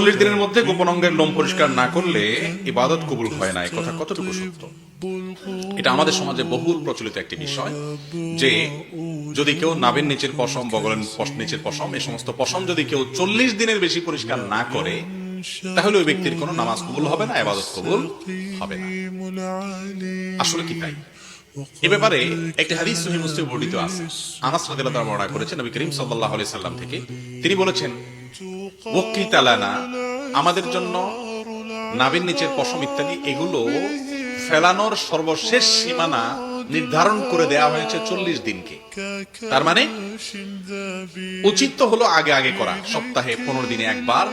চল্লিশ দিনের মধ্যে গোপন অঙ্গের লোম পরিষ্কার না করলে ইবাদত কবুল হয় না কথা কতটুকু সত্য? এটা আমাদের সমাজে বহুল প্রচলিত একটি বিষয় যে যদি কেউ নাবের নিচের পশম, বগলের নিচের পশম, এই সমস্ত পশম যদি কেউ চল্লিশ দিনের বেশি পরিষ্কার না করে, তাহলে ওই ব্যক্তির কোনো নামাজ কবুল হবে না, ইবাদত কবুল হবে না। আসলে কি তাই? এ ব্যাপারে একটি হাদিস সহিহ মুসলিম বর্ণিত আছে। আনাস রাদিয়াল্লাহু তাআলা বর্ণনা করেছেন, নবী করিম সাল্লাল্লাহু আলাইহি সাল্লাম থেকে। তিনি বলেছেন ওয়াক্কিত আলানা আমাদের জন্য নাভির নিচের পশম ইত্যাদি, এগুলো ফেলানোর সর্বশেষ সীমানা নির্ধারণ করে দেয়া হয়েছে চল্লিশ দিনকে। তার মানে উচিত তো হলো আগে আগে করা। সপ্তাহে পনেরো দিনে একবার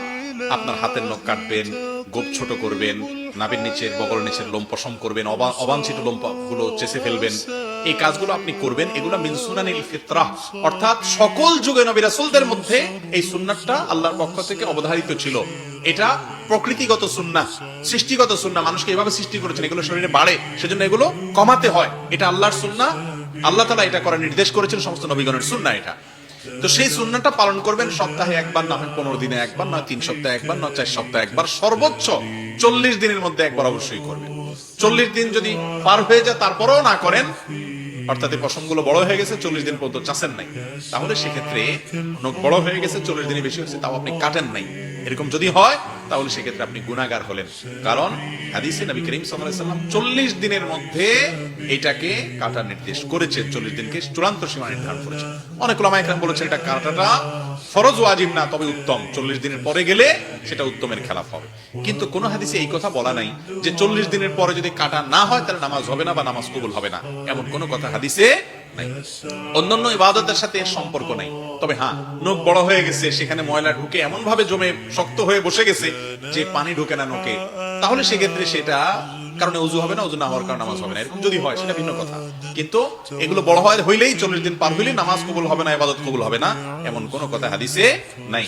আপনার হাতের নখ কাটবেন, গোপ ছোট করবেন নাভির নিচের বগল নিচের লোম পশম করবেন, অবা- অবাঞ্ছিত লোমগুলো চেষে ফেলবেন এই কাজগুলো আপনি করবেন, এগুলো মিন সুনানিল ফিতরাহ অর্থাৎ সকল যুগে নবী রাসূলদের মধ্যে এই সুন্নাতটা আল্লাহর পক্ষ থেকে অবধারিত ছিল। এটা প্রকৃতিগত সুন্না, সৃষ্টিগত সুন্না, মানুষকে এভাবে সৃষ্টি করেছেন, এগুলো শরীরে বাড়ে, সেজন্য এগুলো কমাতে হয়। এটা আল্লাহর সুন্না, আল্লাহ তালা এটা করার নির্দেশ করেছেন, সমস্ত নবীগণের সুন্না এটা। তো সেই সুন্নাটা পালন করবেন সপ্তাহে একবার, না হয় পনেরো দিনে একবার নয় তিন সপ্তাহে একবার নয় চার সপ্তাহে একবার, সর্বোচ্চ চল্লিশ দিনের মধ্যে একবার অবশ্যই করবেন। চল্লিশ দিন যদি পার হয়ে যায়, তারপরেও না করেন অর্থাৎ এই পশমগুলো বড় হয়ে গেছে, চল্লিশ দিন পর্যন্ত চাষেন নাই। তাহলে সেক্ষেত্রে বড় হয়ে গেছে, চল্লিশ দিনের বেশি হয়েছে, তাও আপনি কাটেন নাই। এরকম যদি হয় তাহলে সেক্ষেত্রে আপনি গুণাগার হলেন। কারণ হাদিসে নবী করিম সাল্লাম চল্লিশ দিনের মধ্যে এটাকে কাটার নির্দেশ করেছে চল্লিশ দিনকে চূড়ান্ত সীমা নির্ধারণ করেছে অনেক ওলামা একরাম বলেছেন, এটা কাটাটা ফরজ, ওয়াজিব না, তবে উত্তম। চল্লিশ দিনের পরে গেলে সেটা উত্তমের খেলাফ হবে। কিন্তু কোন হাদিসে এই কথা বলা নাই যে চল্লিশ দিনের পরে যদি কাটা না হয়, তাহলে নামাজ হবে না বা নামাজ কবুল হবে না। এমন কোনো কথা হাদিসে নাই। অন্যান্য ইবাদতের সাথে এর সম্পর্ক নাই। তবে হ্যাঁ বড় হয়ে গেছে, সেখানে ময়লা ঢুকে এমন ভাবে জমে শক্ত হয়ে বসে গেছে যে পানি ঢুকে না নখে। তাহলে সেক্ষেত্রে সেটা কারণে উজু হবে না উজু না হওয়ার কারণে নামাজ হবে না। এরকম যদি হয়, সেটা ভিন্ন কথা। কিন্তু এগুলো বড় হয়, হইলেই চল্লিশ দিন পার হইলেই নামাজ কবুল হবে না, ইবাদত কবুল হবে না, এমন কোনো কথা হাদিসে নাই।